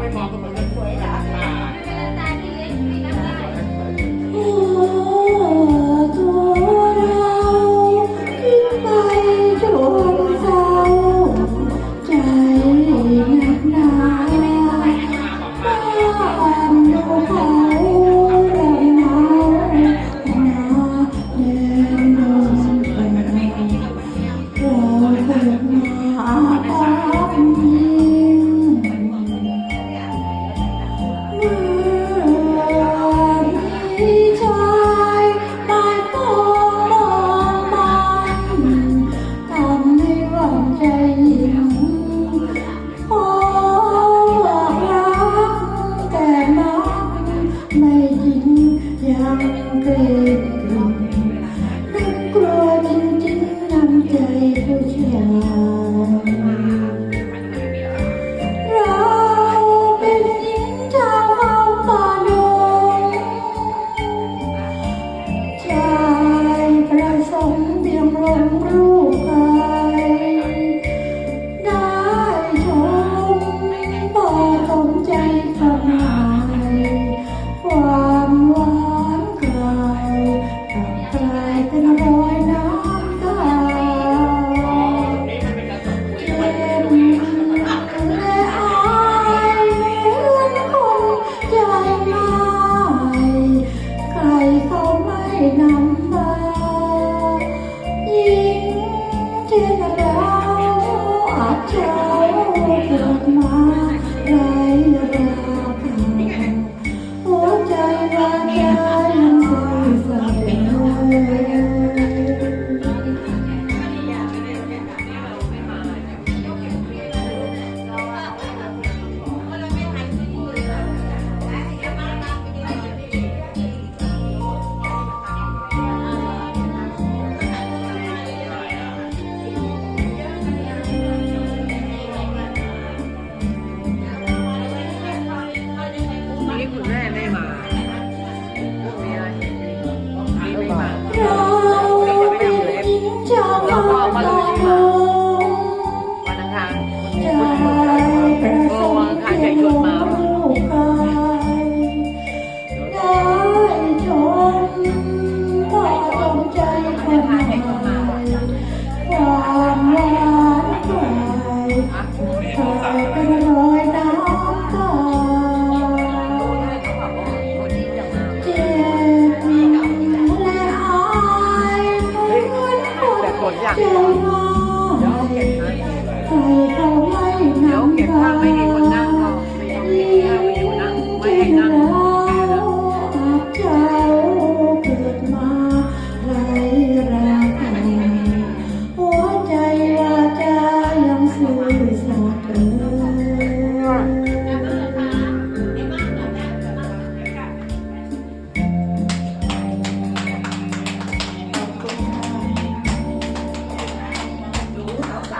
ไม่มองก็เหมือนกัน queda อย่างเดี๋ยวเก็บให้เดี๋ยวเก็บถ้าไม่มีคนนั่งก็ไม่ต้องเก็บถ้าไม่อยู่นั่งไม่ให้นั่งแค่นั้หัวใจว่าจะยังสื่อสาร